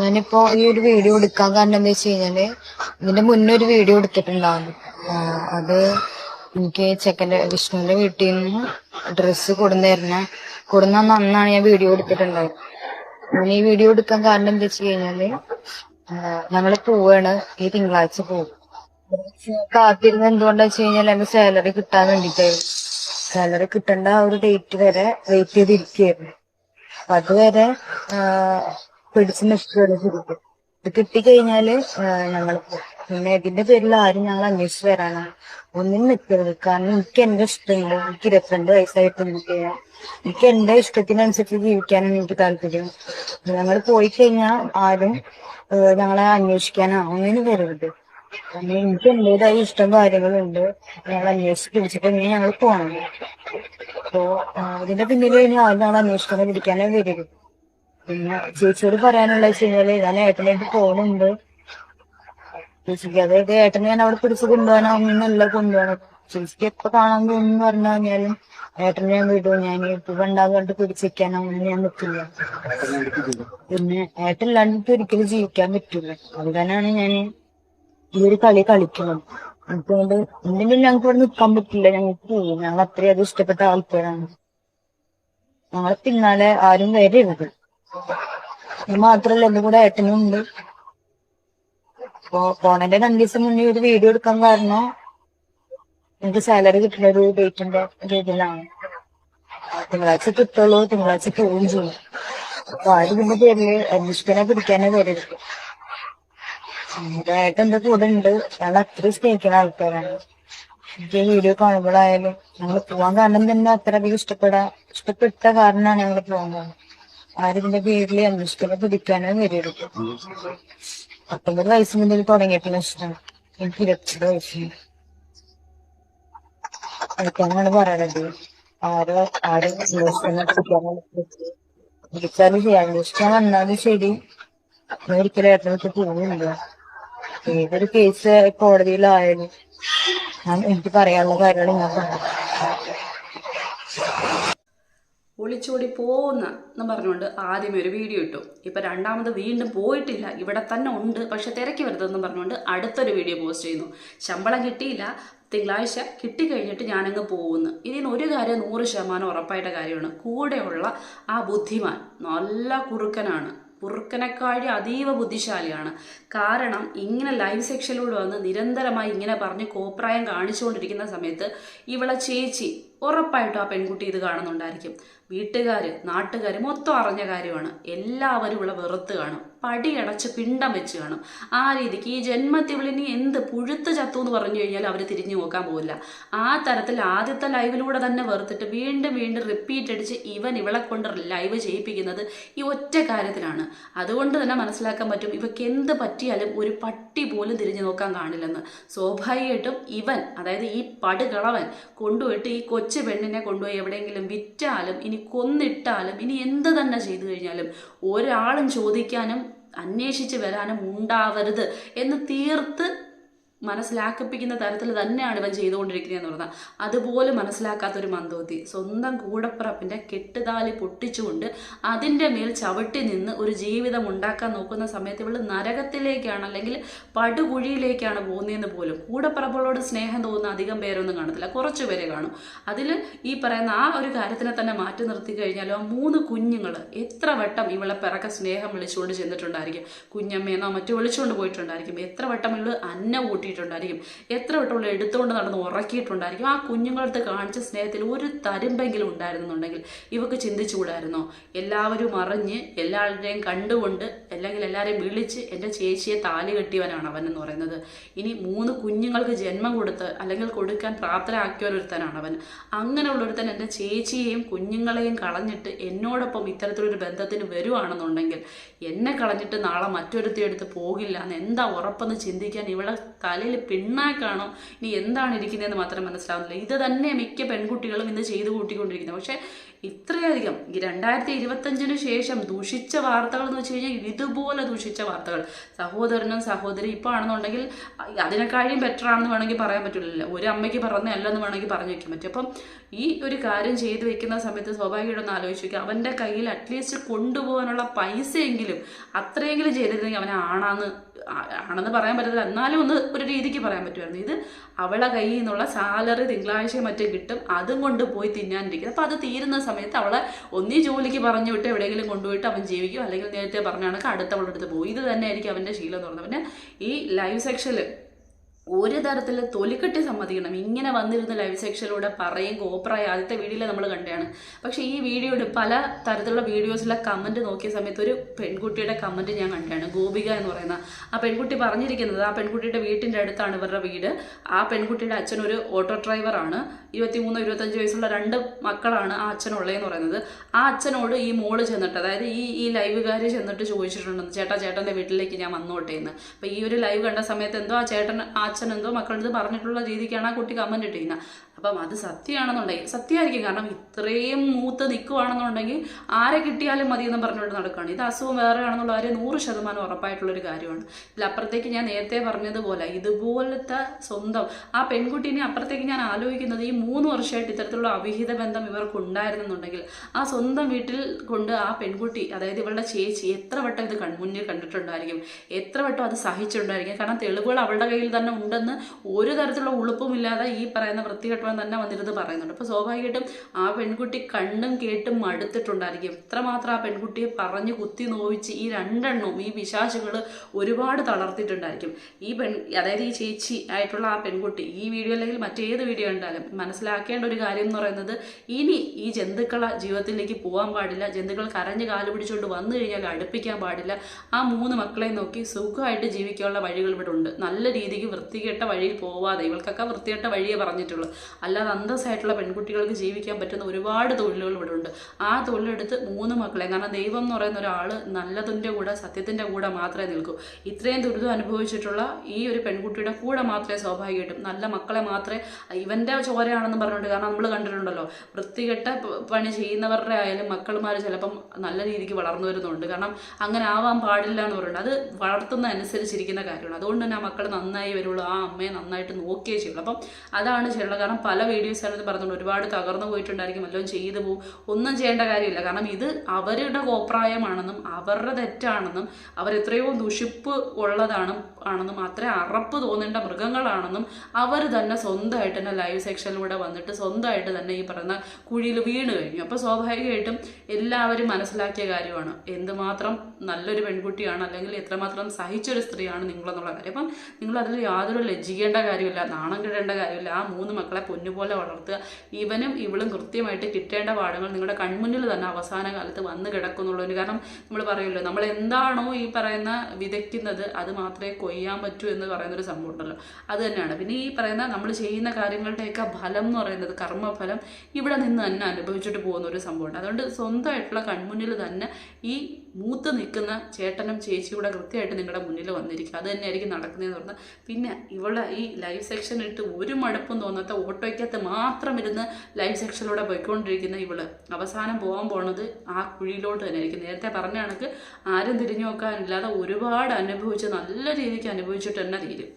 ഞാനിപ്പോ ഈ ഒരു വീഡിയോ എടുക്കാൻ കാരണം എന്താ വെച്ച് കഴിഞ്ഞാൽ ഇതിന്റെ മുന്നേ ഒരു വീഡിയോ എടുത്തിട്ടുണ്ടാവും അത് എനിക്ക് ചെക്കന്റെ വിഷ്ണുവിന്റെ വീട്ടിൽ നിന്ന് ഡ്രസ്സ് കൊടുന്നേരുന്ന കൊടുന്ന അന്നാണ് ഞാൻ വീഡിയോ എടുത്തിട്ടുണ്ടായത്. ഞാൻ ഈ വീഡിയോ എടുക്കാൻ കാരണം എന്താ വെച്ച് കഴിഞ്ഞാൽ ഞങ്ങൾ പോവാണ് ഈ തിങ്കളാഴ്ച പോകും കാത്തിരുന്ന് എന്തുകൊണ്ടാ വെച്ച് കഴിഞ്ഞാൽ എന്റെ സാലറി കിട്ടാൻ വേണ്ടിട്ടായിരുന്നു സാലറി കിട്ടേണ്ട ആ ഒരു ഡേറ്റ് വരെ വെയിറ്റ് ചെയ്തിരിക്കുകയായിരുന്നു. അപ്പൊ അതുവരെ പിടിച്ചു നിൽക്കുകയാണ് ശരിക്കും ഇത് കിട്ടിക്കഴിഞ്ഞാൽ ഞങ്ങൾ പിന്നെ ഇതിന്റെ പേരിൽ ആരും ഞങ്ങൾ അന്വേഷിച്ച് വരാനാണ് ഒന്നും നിൽക്കരുത് കാരണം എനിക്ക് എന്റെ ഇഷ്ടങ്ങൾ എനിക്ക് ഇരുപത്തിരണ്ട് വയസ്സായിട്ട് എനിക്ക് എനിക്ക് എന്റെ ഇഷ്ടത്തിനനുസരിച്ച് ജീവിക്കാനാണ് എനിക്ക് താല്പര്യം. ഞങ്ങൾ പോയി കഴിഞ്ഞാൽ ആരും ഞങ്ങളെ അന്വേഷിക്കാനോ. ഒന്നിനും വരരുത്. കാരണം എനിക്ക് എന്റേതായ ഇഷ്ടം കാര്യങ്ങളുണ്ട്. ഞങ്ങൾ അന്വേഷിച്ച് പിടിച്ചിട്ട് ഇനി ഞങ്ങൾ പോകണം അപ്പോ ഇതിന്റെ പിന്നിൽ ഇനി ആരും ഞങ്ങൾ അന്വേഷിക്കാനോ പിടിക്കാനോ വരരുത്. പിന്നെ ചേച്ചിയോട് പറയാനുള്ള വെച്ച് കഴിഞ്ഞാൽ ഞാൻ ഏട്ടനായിട്ട് പോകുന്നുണ്ട് ചേച്ചിക്ക് അതായത് ഏട്ടനെ ഞാൻ അവിടെ പിടിച്ച് കൊണ്ടുപോകാൻ ഒന്നല്ല കൊണ്ടുപോകണം ചേച്ചിക്ക് എപ്പോ കാണാൻ തോന്നുന്നു പറഞ്ഞു കഴിഞ്ഞാലും ഏട്ടനെ ഞാൻ വിടും. ഞാൻ ഇപ്പൊ വേണ്ടാന്ന് പറഞ്ഞിട്ട് പിടിച്ചിരിക്കാനോ ഒന്നും ഞാൻ നിൽക്കില്ല പിന്നെ ഏട്ടനില്ലാണ്ട് ഒരിക്കലും ജീവിക്കാൻ പറ്റില്ല അതുകൊണ്ടാണ് ഞാൻ ഈ ഒരു കളി കളിക്കുന്നത്. അതുകൊണ്ട് എന്തെങ്കിലും ഞങ്ങൾക്ക് ഇവിടെ നിൽക്കാൻ പറ്റില്ല. ഞങ്ങൾക്ക് പോകും ഞങ്ങൾ അത്രയധികം ഇഷ്ടപ്പെട്ട ആൾക്കാരാണ്. ഞങ്ങളെ പിന്നാലെ ആരും വരരുത്. ഇത് മാത്രല്ല എന്റെ കൂടെ ഏട്ടനും ഉണ്ട്. പോണന്റെ രണ്ടു ദിവസം മുന്നേ ഒരു വീഡിയോ എടുക്കാൻ കാരണം എനിക്ക് സാലറി കിട്ടുന്ന ഒരു ഡേറ്റിന്റെ രീതിയിലാണ്. തിങ്കളാഴ്ച കിട്ടുള്ളൂ തിങ്കളാഴ്ച പോവുകയും ചെയ്യും. അപ്പൊ ആ ഇതിന്റെ പേരിൽ അന്വേഷിക്കാനെ പിടിക്കാനേ വരരുത്. ഏട്ടൻ എന്റെ കൂടെ ഉണ്ട്. ഞങ്ങൾ അത്രയും സ്നേഹിക്കുന്ന ആൾക്കാരാണ്. എനിക്ക് വീഡിയോ കാണുമ്പോഴായാലും ഞങ്ങൾ പോവാൻ കാരണം തന്നെ അത്രയധികം ഇഷ്ടപ്പെടാ ഇഷ്ടപ്പെട്ട കാരണമാണ് ഞങ്ങൾ പോകുന്നത് ആരും ഇതിന്റെ പേരിൽ അന്വേഷിക്കുന്ന പിടിക്കാനേ വരരുത് പത്തൊമ്പത് വയസ്സ് മുതൽ തുടങ്ങിയിട്ടുള്ള ഇഷ്ടം. എനിക്ക് ഇരുപത്തിരണ്ട് വയസ്സിന് അതൊക്കെയാണ് പറയണത്. ആരോ ആരും വിളിച്ചാലും ചെയ്യാൻ അന്വേഷിക്കാൻ വന്നാലും ശരി. ഒരിക്കലും ഏട്ടനൊക്കെ പോകുന്നില്ല ഏതൊരു കേസ് കോടതിയിലായാലും ഞാൻ എനിക്ക് പറയാനുള്ള കാര്യങ്ങൾ ഞാൻ പറഞ്ഞു ഒളിച്ചോടി പോകുന്ന എന്ന് പറഞ്ഞുകൊണ്ട് ആദ്യമേ ഒരു വീഡിയോ ഇട്ടു. ഇപ്പം രണ്ടാമത് വീണ്ടും പോയിട്ടില്ല. ഇവിടെ തന്നെ ഉണ്ട്. പക്ഷെ തിരക്കി വരുന്നതെന്ന് പറഞ്ഞുകൊണ്ട് അടുത്തൊരു വീഡിയോ പോസ്റ്റ് ചെയ്യുന്നു. ശമ്പളം കിട്ടിയില്ല. തിങ്കളാഴ്ച കിട്ടിക്കഴിഞ്ഞിട്ട് ഞാനങ്ങ് പോകുന്നു ഇതിന് ഒരു കാര്യം നൂറ് ശതമാനം ഉറപ്പായിട്ട കാര്യമാണ്. കൂടെയുള്ള ആ ബുദ്ധിമാൻ നല്ല കുറുക്കനാണ്. കുറുക്കനെക്കാഴി അതീവ ബുദ്ധിശാലിയാണ്. കാരണം ഇങ്ങനെ ലൈവ് സെക്ഷനിലൂടെ വന്ന് നിരന്തരമായി ഇങ്ങനെ പറഞ്ഞ് കോപ്രായം കാണിച്ചുകൊണ്ടിരിക്കുന്ന സമയത്ത് ഇവളെ ചേച്ചി ഉറപ്പായിട്ടും ആ പെൺകുട്ടി ഇത് കാണുന്നുണ്ടായിരിക്കും. വീട്ടുകാർ നാട്ടുകാർ മൊത്തം അറിഞ്ഞ കാര്യമാണ്. എല്ലാവരും ഉള്ള വെറുത്ത് കാണും. പടിയടച്ച് പിണ്ടം വെച്ച് കാണും. ആ രീതിക്ക് ഈ ജന്മത്തിൽ ഇവളിനി എന്ത് പുഴുത്ത് ചത്തു എന്ന് പറഞ്ഞു കഴിഞ്ഞാൽ അവർ തിരിഞ്ഞു നോക്കാൻ പോകില്ല ആ തരത്തിൽ ആദ്യത്തെ ലൈവിലൂടെ തന്നെ വെറുത്തിട്ട് വീണ്ടും വീണ്ടും റിപ്പീറ്റ് അടിച്ച് ഇവൻ ഇവളെ കൊണ്ട് ലൈവ് ചെയ്യിപ്പിക്കുന്നത് ഈ ഒറ്റ കാര്യത്തിലാണ്. അതുകൊണ്ട് തന്നെ മനസ്സിലാക്കാൻ പറ്റും ഇവയ്ക്ക് എന്ത് പറ്റിയാലും ഒരു പട്ടി പോലും തിരിഞ്ഞു നോക്കാൻ കാണില്ലെന്ന്. സ്വാഭാവികമായിട്ടും ഇവൻ അതായത് ഈ പടുകളവൻ കൊണ്ടുപോയിട്ട് ഈ കൊച്ചു പെണ്ണിനെ കൊണ്ടുപോയി എവിടെയെങ്കിലും വിറ്റാലും ഇനി കൊന്നിട്ടാലും ഇനി എന്ത് തന്നെ ചെയ്തു കഴിഞ്ഞാലും ഒരാളും ചോദിക്കാനും അന്വേഷിച്ച് വരാനും ഉണ്ടാവരുത് എന്ന് തീർത്ത് മനസ്സിലാക്കിപ്പിക്കുന്ന തരത്തിൽ തന്നെയാണ് ഇവൻ ചെയ്തുകൊണ്ടിരിക്കുന്നതെന്ന് പറഞ്ഞാൽ അതുപോലെ മനസ്സിലാക്കാത്തൊരു മന്ദോത്തി സ്വന്തം കൂടപ്പിറപ്പിന്റെ കെട്ടുതാലി പൊട്ടിച്ചുകൊണ്ട് അതിന്റെ മേൽ ചവിട്ടി നിന്ന് ഒരു ജീവിതം ഉണ്ടാക്കാൻ നോക്കുന്ന സമയത്ത് ഇവൾ നരകത്തിലേക്കാണ് അല്ലെങ്കിൽ പടുകുഴിയിലേക്കാണ് പോകുന്നതെന്ന് പോലും കൂടപ്പിറപ്പുകളോട് സ്നേഹം തോന്നുന്ന അധികം പേരൊന്നും കാണത്തില്ല. കുറച്ച് പേരെ കാണും. അതിൽ ഈ പറയുന്ന ആ ഒരു കാര്യത്തിനെ തന്നെ മാറ്റി നിർത്തി കഴിഞ്ഞാലോ ആ മൂന്ന് കുഞ്ഞുങ്ങൾ എത്ര വട്ടം ഇവളെ പിറക്ക സ്നേഹം വിളിച്ചുകൊണ്ട് ചെന്നിട്ടുണ്ടായിരിക്കും. കുഞ്ഞമ്മയെന്നോ മറ്റു വിളിച്ചുകൊണ്ട് പോയിട്ടുണ്ടായിരിക്കും. എത്ര വട്ടം ഇവൾ അന്ന കൂട്ടിയിട്ടുണ്ടായിരിക്കും. എത്ര വട്ടമുള്ള എടുത്തുകൊണ്ട് നടന്ന് ഉറക്കിയിട്ടുണ്ടായിരിക്കും. ആ കുഞ്ഞുങ്ങളടുത്ത് കാണിച്ച സ്നേഹത്തിൽ ഒരു തരുമ്പെങ്കിലും ഉണ്ടായിരുന്നുണ്ടെങ്കിൽ ഇവക്ക് ചിന്തിച്ചുകൂടായിരുന്നോ? എല്ലാവരും അറിഞ്ഞ് എല്ലാവരുടെയും കണ്ടുകൊണ്ട് അല്ലെങ്കിൽ എല്ലാവരെയും വിളിച്ച് എന്റെ ചേച്ചിയെ താലി കെട്ടിയവനാണ് അവൻ എന്ന് പറയുന്നത്. ഇനി മൂന്ന് കുഞ്ഞുങ്ങൾക്ക് ജന്മം കൊടുത്ത് അല്ലെങ്കിൽ കൊടുക്കാൻ പ്രാപ്തരാക്കിയവരൊരുത്തനാണ് അവൻ. അങ്ങനെയുള്ളൊരുത്തൻ എന്റെ ചേച്ചിയെയും കുഞ്ഞുങ്ങളെയും കളഞ്ഞിട്ട് എന്നോടൊപ്പം ഇത്തരത്തിലൊരു ബന്ധത്തിന് വരുവാണെന്നുണ്ടെങ്കിൽ എന്നെ കളഞ്ഞിട്ട് നാളെ മറ്റൊരുത്തി എടുത്ത് പോകില്ല എന്ന് എന്താ ഉറപ്പെന്ന് ചിന്തിക്കാൻ ഇവളെ തലയിൽ പിണ്ണാക്കാണോ ഇനി എന്താണ് ഇരിക്കുന്നതെന്ന് മാത്രം മനസ്സിലാവുന്നില്ല. ഇത് തന്നെ മിക്ക പെൺകുട്ടികളും ഇന്ന് ചെയ്തു കൂട്ടിക്കൊണ്ടിരിക്കുന്നത് പക്ഷേ ഇത്രയധികം. ഈ രണ്ടായിരത്തി ഇരുപത്തഞ്ചിന് ശേഷം ദൂഷിച്ച വാർത്തകൾ എന്ന് വെച്ച് കഴിഞ്ഞാൽ ഇതുപോലെ ദൂഷിച്ച വാർത്തകൾ. സഹോദരനും സഹോദരി ഇപ്പോൾ ആണെന്നുണ്ടെങ്കിൽ അതിനെക്കാളും ബെറ്റർ ആണെന്ന് വേണമെങ്കിൽ പറയാൻ പറ്റില്ല ഒരു അമ്മയ്ക്ക് പറഞ്ഞതല്ലെന്ന് വേണമെങ്കിൽ പറഞ്ഞു വയ്ക്കാൻ പറ്റും. അപ്പം ഈ ഒരു കാര്യം ചെയ്തു വെക്കുന്ന സമയത്ത് സ്വാഭാവികമായിട്ടൊന്ന് ആലോചിച്ച് വയ്ക്കുക അവന്റെ കയ്യിൽ അറ്റ്ലീസ്റ്റ് കൊണ്ടുപോകാനുള്ള പൈസയെങ്കിലും അത്രയെങ്കിലും ചെയ്തിരുന്നെങ്കിൽ അവനെ ആണാന്ന് ആണെന്ന് പറയാൻ പറ്റത്തില്ല. എന്നാലും ഒന്ന് ഒരു രീതിക്ക് പറയാൻ പറ്റുമായിരുന്നു. ഇത് അവളെ കയ്യിൽ നിന്നുള്ള സാലറി തിങ്കളാഴ്ച മറ്റേ കിട്ടും. അതും കൊണ്ട് പോയി തിന്നാനിരിക്കുന്നത് അപ്പോൾ അത് തീരുന്ന സമയത്ത് അവളെ ഒന്നീ ജോലിക്ക് പറഞ്ഞു വിട്ട് എവിടെയെങ്കിലും കൊണ്ടുപോയിട്ട് അവൻ ജീവിക്കും. അല്ലെങ്കിൽ നേരത്തെ പറഞ്ഞ കണക്ക് അടുത്തവളുടെ അടുത്ത് പോകും ഇത് തന്നെ ആയിരിക്കും അവന്റെ ശീലം എന്ന് പറഞ്ഞത് പിന്നെ ഈ ലൈവ് സെക്ഷനിൽ ഒരു തരത്തിൽ തൊലിക്കെട്ടി സമ്മതിക്കണം. ഇങ്ങനെ വന്നിരുന്ന ലൈവ് സെക്ഷനിലൂടെ പറയും കോപ്പറായി ആദ്യത്തെ വീഡിയോയിൽ നമ്മൾ കണ്ടതാണ്. പക്ഷേ ഈ വീഡിയോയുടെ പല തരത്തിലുള്ള വീഡിയോസിലെ കമന്റ് നോക്കിയ സമയത്ത് ഒരു പെൺകുട്ടിയുടെ കമന്റ് ഞാൻ കണ്ടതാണ്. ഗോപിക എന്ന് പറയുന്ന ആ പെൺകുട്ടി പറഞ്ഞിരിക്കുന്നത് ആ പെൺകുട്ടിയുടെ വീട്ടിന്റെ അടുത്താണ് ഇവരുടെ വീട്. ആ പെൺകുട്ടിയുടെ അച്ഛൻ ഒരു ഓട്ടോ ഡ്രൈവറാണ് ഇരുപത്തിമൂന്നോ ഇരുപത്തഞ്ച് വയസ്സുള്ള രണ്ട് മക്കളാണ് ആ അച്ഛനുള്ളതെന്ന് പറയുന്നത്. ആ അച്ഛനോട് ഈ മോൾ ചെന്നിട്ട് അതായത് ഈ ഈ ലൈവുകാർ ചെന്നിട്ട് ചോദിച്ചിട്ടുണ്ടെന്ന് ചേട്ടാ ചേട്ടന്റെ വീട്ടിലേക്ക് ഞാൻ വന്നോട്ടെ എന്ന് അപ്പോൾ ഈ ഒരു ലൈവ് കണ്ട സമയത്ത് എന്തോ ആ ചേട്ടൻ ആ അച്ഛൻ എന്തോ മക്കളുടെ പറഞ്ഞിട്ടുള്ള രീതിക്കാണ് ആ കുട്ടി കമന്റ് ഇട്ടിരിക്കുന്നത് അപ്പം അത് സത്യമാണെന്നുണ്ടെങ്കിൽ സത്യമായിരിക്കും. കാരണം ഇത്രയും മൂത്ത് നിൽക്കുവാണെന്നുണ്ടെങ്കിൽ ആരെ കിട്ടിയാലും മതി എന്ന് പറഞ്ഞുകൊണ്ട് നടക്കുകയാണ്. ഇത് അസുഖം വേറെ ആണെന്നുള്ള കാര്യം നൂറ് ശതമാനം ഉറപ്പായിട്ടുള്ളൊരു കാര്യമാണ്. ഇതിലപ്പുറത്തേക്ക് ഞാൻ നേരത്തെ പറഞ്ഞതുപോലെ ഇതുപോലത്തെ സ്വന്തം ആ പെൺകുട്ടീനെ അപ്പുറത്തേക്ക് ഞാൻ ആലോചിക്കുന്നത് ഈ മൂന്ന് വർഷമായിട്ട് ഇത്തരത്തിലുള്ള അവിഹിത ബന്ധം ഇവർക്ക് ഉണ്ടായിരുന്നെന്നുണ്ടെങ്കിൽ ആ സ്വന്തം വീട്ടിൽ കൊണ്ട് ആ പെൺകുട്ടി അതായത് ഇവളുടെ ചേച്ചി എത്ര വട്ടം ഇത് കൺമുന്നിൽ കണ്ടിട്ടുണ്ടായിരിക്കും. എത്ര വട്ടം അത് സഹിച്ചിട്ടുണ്ടായിരിക്കും. കാരണം തെളിവുകൾ അവളുടെ കയ്യിൽ തന്നെ ഉണ്ടെന്ന് ഒരു തരത്തിലുള്ള ഉളുപ്പുമില്ലാതെ ഈ പറയുന്ന വൃത്തികെട്ടവൻ തന്നെ വന്നിരുന്ന് പറയുന്നുണ്ട്. അപ്പോൾ സ്വാഭാവികമായിട്ടും ആ പെൺകുട്ടി കണ്ണും കേട്ടും മടുത്തിട്ടുണ്ടായിരിക്കും. എത്രമാത്രം ആ പെൺകുട്ടിയെ പറഞ്ഞു കുത്തി നോവിച്ച് ഈ രണ്ടെണ്ണവും ഈ വിശാശുകൾ ഒരുപാട് തളർത്തിയിട്ടുണ്ടായിരിക്കും. ഈ പെൺ അതായത് ഈ ചേച്ചി ആയിട്ടുള്ള ആ പെൺകുട്ടി ഈ വീഡിയോ അല്ലെങ്കിൽ മറ്റേത് വീഡിയോ ഉണ്ടാലും മനസ്സിലാക്കേണ്ട ഒരു കാര്യം എന്ന് പറയുന്നത് ഇനി ഈ ജന്തുക്കളെ ജീവിതത്തിലേക്ക് പോകാൻ പാടില്ല. ജന്തുക്കൾ കരഞ്ഞ് കാൽ പിടിച്ചുകൊണ്ട് വന്നു കഴിഞ്ഞാൽ അടുപ്പിക്കാൻ പാടില്ല. ആ മൂന്ന് മക്കളെ നോക്കി സുഖമായിട്ട് ജീവിക്കാനുള്ള വഴികൾ ഇവിടെ ഉണ്ട് നല്ല രീതിക്ക് വൃത്തികെട്ട വഴിയിൽ പോവാതെ ഇവൾക്കൊക്കെ വൃത്തികെട്ട വഴിയേ പറഞ്ഞിട്ടുള്ളൂ. അല്ലാതെ അന്തസ്സായിട്ടുള്ള പെൺകുട്ടികൾക്ക് ജീവിക്കാൻ പറ്റുന്ന ഒരുപാട് തൊഴിലുകൾ ഇവിടെ ഉണ്ട് ആ തൊഴിലെടുത്ത് മൂന്ന് മക്കളെ കാരണം ദൈവം എന്ന് പറയുന്ന ഒരാൾ നല്ലതിന്റെ കൂടെ സത്യത്തിന്റെ കൂടെ മാത്രമേ നിൽക്കൂ. ഇത്രയും ദുരിതം അനുഭവിച്ചിട്ടുള്ള ഈ ഒരു പെൺകുട്ടിയുടെ കൂടെ മാത്രമേ സ്വാഭാവികമായിട്ടും നല്ല മക്കളെ മാത്രമേ ഇവന്റെ ചോരയാണെന്ന് പറഞ്ഞിട്ട് കാരണം നമ്മൾ കണ്ടിട്ടുണ്ടല്ലോ വൃത്തികെട്ട പണി ചെയ്യുന്നവരുടെ ആയാലും മക്കൾമാർ ചിലപ്പം നല്ല രീതിക്ക് വളർന്നു വരുന്നുണ്ട്. കാരണം അങ്ങനെ ആവാൻ പാടില്ല എന്ന് പറയുന്നത് അത് വളർത്തുന്ന അനുസരിച്ചിരിക്കുന്ന കാര്യമാണ്. അതുകൊണ്ട് തന്നെ ആ മക്കൾ നന്നായി വരുള്ളൂ. ആ അമ്മയെ നന്നായിട്ട് നോക്കിയേ ചെയ്യുള്ളൂ. അപ്പം അതാണ് ചെയ്യുള്ളത് കാരണം പല വീഡിയോസ് ആണെന്ന് പറഞ്ഞുകൊണ്ട് ഒരുപാട് തകർന്നു പോയിട്ടുണ്ടായിരിക്കും. വല്ലതും ചെയ്തു പോകും ഒന്നും ചെയ്യേണ്ട കാര്യമില്ല. കാരണം ഇത് അവരുടെ കോപ്രായമാണെന്നും അവരുടെ തെറ്റാണെന്നും അവരെത്രയോ ദുഷിപ്പ് ഉള്ളതാണ് ആണെന്നും അത്രയും അറപ്പ് തോന്നേണ്ട മൃഗങ്ങളാണെന്നും അവർ തന്നെ സ്വന്തമായിട്ട് തന്നെ ലൈവ് സെക്ഷനിലൂടെ വന്നിട്ട് സ്വന്തമായിട്ട് തന്നെ ഈ പറയുന്ന കുഴിയിൽ വീണ് കഴിഞ്ഞു. അപ്പോൾ സ്വാഭാവികമായിട്ടും എല്ലാവരും മനസ്സിലാക്കിയ കാര്യമാണ്. എന്തുമാത്രം നല്ലൊരു പെൺകുട്ടിയാണ് അല്ലെങ്കിൽ എത്രമാത്രം സഹിച്ചൊരു സ്ത്രീയാണ് നിങ്ങളെന്നുള്ള കാര്യം. അപ്പം നിങ്ങൾ അതിൽ യാതൊരു ലജ്ജിക്കേണ്ട കാര്യമില്ല നാണം കിടേണ്ട കാര്യമില്ല. ആ മൂന്ന് മക്കളെ പൊന്നുപോലെ വളർത്തുക. ഇവനും ഇവളും കൃത്യമായിട്ട് കിട്ടേണ്ട പാഠങ്ങൾ നിങ്ങളുടെ കൺമുന്നിൽ തന്നെ അവസാന കാലത്ത് വന്ന് കിടക്കുന്നുള്ളൂ കാരണം നമ്മൾ പറയുമല്ലോ നമ്മൾ എന്താണോ ഈ പറയുന്ന വിതയ്ക്കുന്നത് അത് മാത്രമേ കൊയ്യാൻ പറ്റൂ എന്ന് പറയുന്നൊരു സംഭവം ഉണ്ടല്ലോ. അത് തന്നെയാണ്. പിന്നെ ഈ പറയുന്ന നമ്മൾ ചെയ്യുന്ന കാര്യങ്ങളുടെയൊക്കെ ഫലം എന്ന് പറയുന്നത് കർമ്മഫലം ഇവിടെ നിന്ന് തന്നെ അനുഭവിച്ചിട്ട് പോകുന്ന ഒരു സംഭവമുണ്ട്. അതുകൊണ്ട് സ്വന്തമായിട്ടുള്ള കൺമുന്നിൽ തന്നെ ഈ മൂത്ത് നിൽക്കുന്ന ചേട്ടനും ചേച്ചിയും കൂടെ കൃത്യമായിട്ട് നിങ്ങളുടെ മുന്നിൽ വന്നിരിക്കും. അത് തന്നെയായിരിക്കും നടക്കുന്നതെന്ന് പറഞ്ഞാൽ പിന്നെ ഇവളെ ഈ ലൈവ് സെക്ഷൻ ഇട്ട് ഒരു മടുപ്പും തോന്നാത്ത ഓട്ടോയ്ക്കകത്ത് മാത്രം ഇരുന്ന് ലൈവ് സെക്ഷനിലൂടെ പോയിക്കൊണ്ടിരിക്കുന്ന ഇവൾ. അവസാനം പോകാൻ പോണത് ആ കുഴിയിലോട്ട് തന്നെ ആയിരിക്കും നേരത്തെ പറഞ്ഞ കണക്ക് ആരും തിരിഞ്ഞു നോക്കാനില്ലാതെ ഒരുപാട് അനുഭവിച്ച് നല്ല രീതിക്ക് അനുഭവിച്ചിട്ട് തന്നെ തീരും.